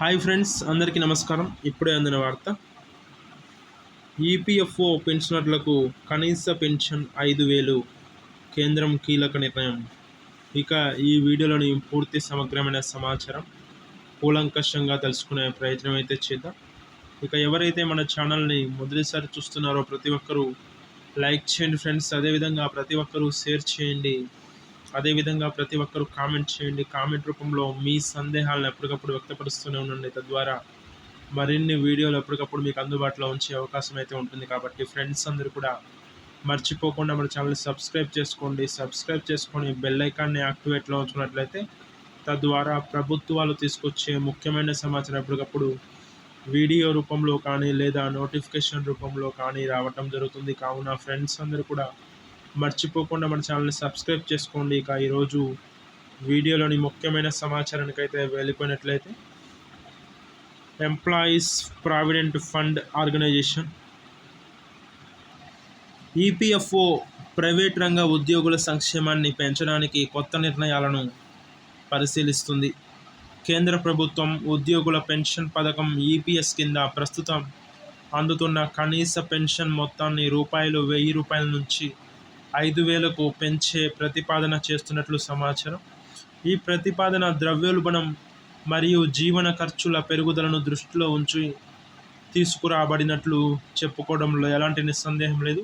Hi friends అందరికీ నమస్కారం. ఇప్పుడే అందిన వార్త. ఈపీఎఫ్ఓ పెన్షనర్లకు కనీస పెన్షన్ ఐదు వేలు కేంద్రం కీలక నిర్ణయం. ఇక ఈ వీడియోలోని పూర్తి సమగ్రమైన సమాచారం కూలంకషంగా తెలుసుకునే ప్రయత్నం అయితే చేద్దాం. ఇక ఎవరైతే మన ఛానల్ని మొదటిసారి చూస్తున్నారో ప్రతి ఒక్కరూ లైక్ చేయండి ఫ్రెండ్స్. అదేవిధంగా ప్రతి ఒక్కరూ షేర్ చేయండి. అదేవిధంగా ప్రతి ఒక్కరూ కామెంట్ చేయండి. కామెంట్ రూపంలో మీ సందేహాలను ఎప్పటికప్పుడు వ్యక్తపరుస్తూనే ఉండండి. తద్వారా మరిన్ని వీడియోలు ఎప్పటికప్పుడు మీకు అందుబాటులో ఉంచే అవకాశం అయితే ఉంటుంది. కాబట్టి ఫ్రెండ్స్ అందరూ కూడా మర్చిపోకుండా మన ఛానల్ సబ్స్క్రైబ్ చేసుకోండి. సబ్స్క్రైబ్ చేసుకొని బెల్ ఐకాన్ని యాక్టివేట్లో ఉంచుకున్నట్లయితే తద్వారా ప్రభుత్వాలు తీసుకొచ్చే ముఖ్యమైన సమాచారం ఎప్పటికప్పుడు వీడియో రూపంలో కానీ లేదా నోటిఫికేషన్ రూపంలో కానీ రావటం జరుగుతుంది. కావున ఫ్రెండ్స్ అందరూ కూడా మర్చిపోకుండా మన ఛానల్ని సబ్స్క్రైబ్ చేసుకోండి. ఇక ఈరోజు వీడియోలోని ముఖ్యమైన సమాచారానికి అయితే వెళ్ళిపోయినట్లయితే employees provident fund organisation EPFO private రంగ ఉద్యోగుల సంక్షేమాన్ని పెంచడానికి కొత్త నిర్ణయాలను పరిశీలిస్తుంది. కేంద్ర ప్రభుత్వం ఉద్యోగుల పెన్షన్ పథకం ఈపీఎస్ కింద ప్రస్తుతం అందుతున్న కనీస పెన్షన్ మొత్తాన్ని రూపాయలు వెయ్యి రూపాయల నుంచి ఐదు వేలకు పెంచే ప్రతిపాదన చేస్తున్నట్లు సమాచారం. ఈ ప్రతిపాదన ద్రవ్యోల్బణం మరియు జీవన ఖర్చుల పెరుగుదలను దృష్టిలో ఉంచి తీసుకురాబడినట్లు చెప్పుకోవడంలో ఎలాంటి నిస్సందేహం లేదు.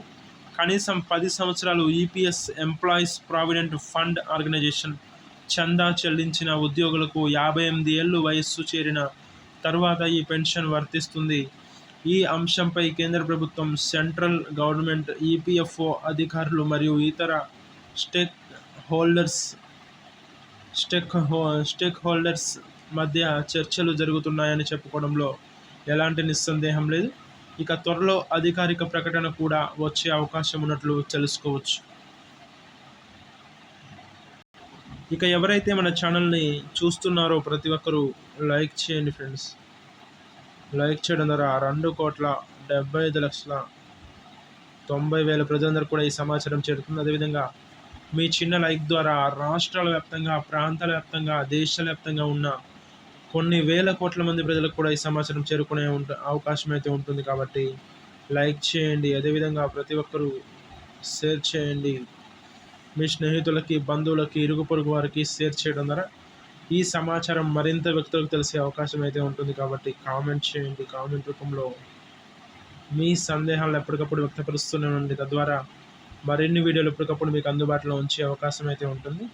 కనీసం పది సంవత్సరాలు EPS employees provident fund organisation చందా చెల్లించిన ఉద్యోగులకు యాభై ఎనిమిది ఏళ్ళు వయస్సు చేరిన తర్వాత ఈ పెన్షన్ వర్తిస్తుంది. ఈ అంశంపై కేంద్ర ప్రభుత్వం సెంట్రల్ గవర్నమెంట్ ఈపీఎఫ్ఓ అధికారులు మరియు ఇతర స్టేక్ హోల్డర్స్ స్టేక్ హో స్టేక్ హోల్డర్స్ మధ్య చర్చలు జరుగుతున్నాయని చెప్పుకోవడంలో ఎలాంటి నిస్సందేహం లేదు. ఇక త్వరలో అధికారిక ప్రకటన కూడా వచ్చే అవకాశం ఉన్నట్లు తెలుసుకోవచ్చు. ఇక ఎవరైతే మన ఛానల్ని చూస్తున్నారో ప్రతి ఒక్కరూ లైక్ చేయండి ఫ్రెండ్స్. లైక్ చేయడం ద్వారా రెండు కోట్ల డెబ్బై ఐదు లక్షల తొంభై వేల ప్రజలందరూ కూడా ఈ సమాచారం చేరుతుంది. అదేవిధంగా మీ చిన్న లైక్ ద్వారా రాష్ట్రాల వ్యాప్తంగా ప్రాంతాల వ్యాప్తంగా దేశాల వ్యాప్తంగా ఉన్న కొన్ని వేల కోట్ల మంది ప్రజలకు కూడా ఈ సమాచారం చేరుకునే ఉంట అవకాశం అయితే ఉంటుంది కాబట్టి లైక్ చేయండి. అదేవిధంగా ప్రతి ఒక్కరూ షేర్ చేయండి. మీ స్నేహితులకి బంధువులకి ఇరుగు పొరుగు వారికి షేర్ చేయడం ద్వారా ఈ సమాచారం మరింత వ్యక్తులకు తెలిసే అవకాశం అయితే ఉంటుంది కాబట్టి కామెంట్ చేయండి. కామెంట్ రూపంలో మీ సందేహాలను ఎప్పటికప్పుడు వ్యక్తపరుస్తూనే ఉండి తద్వారా మరిన్ని వీడియోలు ఎప్పటికప్పుడు మీకు అందుబాటులో ఉంచే అవకాశం అయితే ఉంటుంది.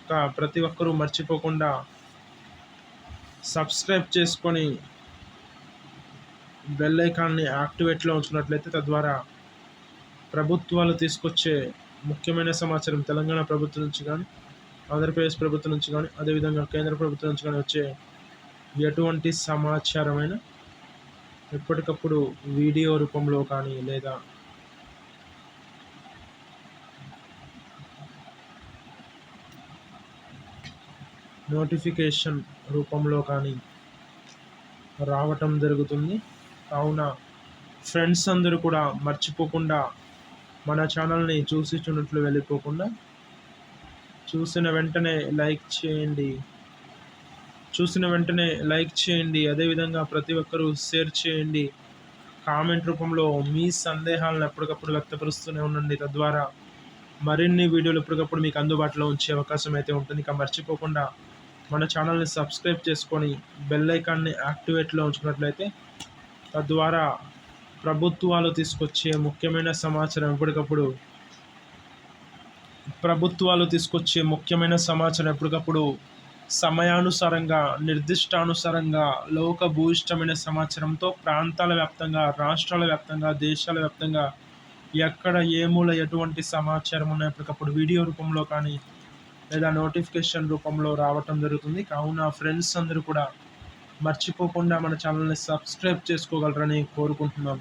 ఇంకా ప్రతి ఒక్కరూ మర్చిపోకుండా సబ్స్క్రైబ్ చేసుకొని బెల్ ఐకాన్ని యాక్టివేట్లో ఉంచినట్లయితే తద్వారా ప్రభుత్వాలు తీసుకొచ్చే ముఖ్యమైన సమాచారం తెలంగాణ ప్రభుత్వం నుంచి కానీ ఆంధ్రప్రదేశ్ ప్రభుత్వం నుంచి కానీ అదేవిధంగా కేంద్ర ప్రభుత్వం నుంచి కానీ వచ్చే ఎటువంటి సమాచారమైన ఎప్పటికప్పుడు వీడియో రూపంలో కానీ లేదా నోటిఫికేషన్ రూపంలో కానీ రావటం జరుగుతుంది. కావున ఫ్రెండ్స్ అందరూ కూడా మర్చిపోకుండా మన ఛానల్ని చూసి చూడట్లు వెళ్ళిపోకుండా చూసిన వెంటనే లైక్ చేయండి. చూసిన వెంటనే లైక్ చేయండి. అదేవిధంగా ప్రతి ఒక్కరూ షేర్ చేయండి. కామెంట్ రూపంలో మీ సందేహాలను ఎప్పటికప్పుడు వ్యక్తపరుస్తూనే ఉండండి. తద్వారా మరిన్ని వీడియోలు ఎప్పటికప్పుడు మీకు అందుబాటులో ఉంచే అవకాశం అయితే ఉంటుంది. ఇక మర్చిపోకుండా మన ఛానల్ని సబ్స్క్రైబ్ చేసుకొని బెల్ ఐకాన్ని యాక్టివేట్లో ఉంచుకున్నట్లయితే తద్వారా ప్రభుత్వాలు తీసుకొచ్చే ముఖ్యమైన సమాచారం ఎప్పటికప్పుడు ప్రభుత్వాలు తీసుకొచ్చే ముఖ్యమైన సమాచారం ఎప్పటికప్పుడు సమయానుసారంగా నిర్దిష్టానుసారంగా లోక భూయిష్టమైన సమాచారంతో ప్రాంతాల వ్యాప్తంగా రాష్ట్రాల వ్యాప్తంగా దేశాల వ్యాప్తంగా ఎక్కడ ఏ మూల ఎటువంటి సమాచారం ఉన్న ఎప్పటికప్పుడు వీడియో రూపంలో కానీ లేదా నోటిఫికేషన్ రూపంలో రావటం జరుగుతుంది. కావున ఫ్రెండ్స్ అందరూ కూడా మర్చిపోకుండా మన ఛానల్ని సబ్స్క్రైబ్ చేసుకోగలరని కోరుకుంటున్నాం.